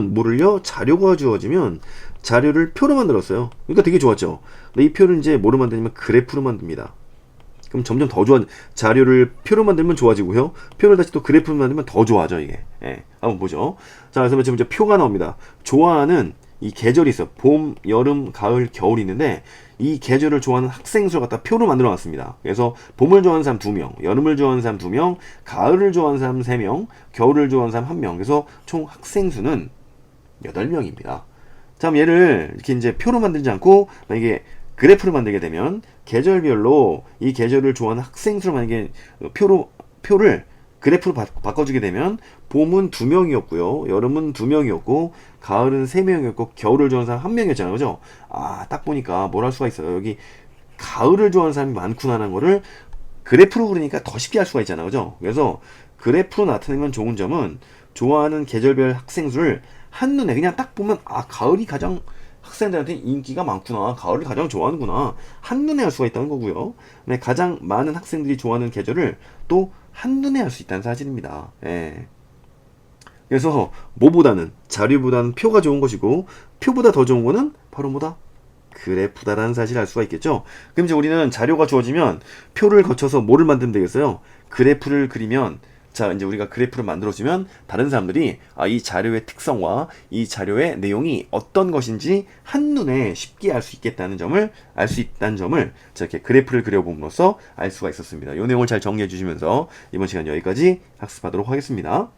뭐를요? 자료가 주어지면 자료를 표로 만들었어요. 그러니까 되게 좋았죠. 근데 이 표를 이제 뭐로 만드냐면 그래프로 만듭니다. 그럼 점점 더 좋아 자료를 표로 만들면 좋아지고요. 표를 다시 또 그래프로 만들면 더 좋아져 이게. 예. 한번 보죠. 자, 그래서 지금 이제 표가 나옵니다. 좋아하는 이 계절이 있어. 봄, 여름, 가을, 겨울이 있는데 이 계절을 좋아하는 학생 수를 갖다 표로 만들어 놨습니다. 그래서 봄을 좋아하는 사람 2명, 여름을 좋아하는 사람 2명, 가을을 좋아하는 사람 3명, 겨울을 좋아하는 사람 1명. 그래서 총 학생 수는 8명입니다. 자, 얘를 이렇게 이제 표로 만들지 않고 만약에 그래프로 만들게 되면 계절별로 이 계절을 좋아하는 학생 수를 만약에 표로 표를 그래프로 바, 바꿔주게 되면 봄은 두 명이었고요, 여름은 두 명이었고, 가을은 세 명이었고, 겨울을 좋아하는 사람 한 명이었잖아요, 그죠? 아, 딱 보니까 뭘 할 수가 있어요. 여기 가을을 좋아하는 사람이 많구나라는 거를 그래프로 그리니까 더 쉽게 할 수가 있잖아요, 그죠? 그래서 그래프로 나타내면 좋은 점은 좋아하는 계절별 학생 수를 한눈에 그냥 딱 보면 아 가을이 가장 학생들한테 인기가 많구나. 가을을 가장 좋아하는구나. 한눈에 알 수가 있다는 거고요. 네, 가장 많은 학생들이 좋아하는 계절을 또 한눈에 알 수 있다는 사실입니다. 예. 그래서 뭐보다는 자료보다는 표가 좋은 것이고 표보다 더 좋은 거는 바로 뭐다 그래프다라는 사실을 알 수가 있겠죠 그럼 이제 우리는 자료가 주어지면 표를 거쳐서 뭐를 만들면 되겠어요 그래프를 그리면 자, 이제 우리가 그래프를 만들어주면 다른 사람들이 아, 이 자료의 특성과 이 자료의 내용이 어떤 것인지 한눈에 쉽게 알 수 있겠다는 점을 알 수 있다는 점을 자, 이렇게 그래프를 그려봄으로써 알 수가 있었습니다. 이 내용을 잘 정리해 주시면서 이번 시간 여기까지 학습하도록 하겠습니다.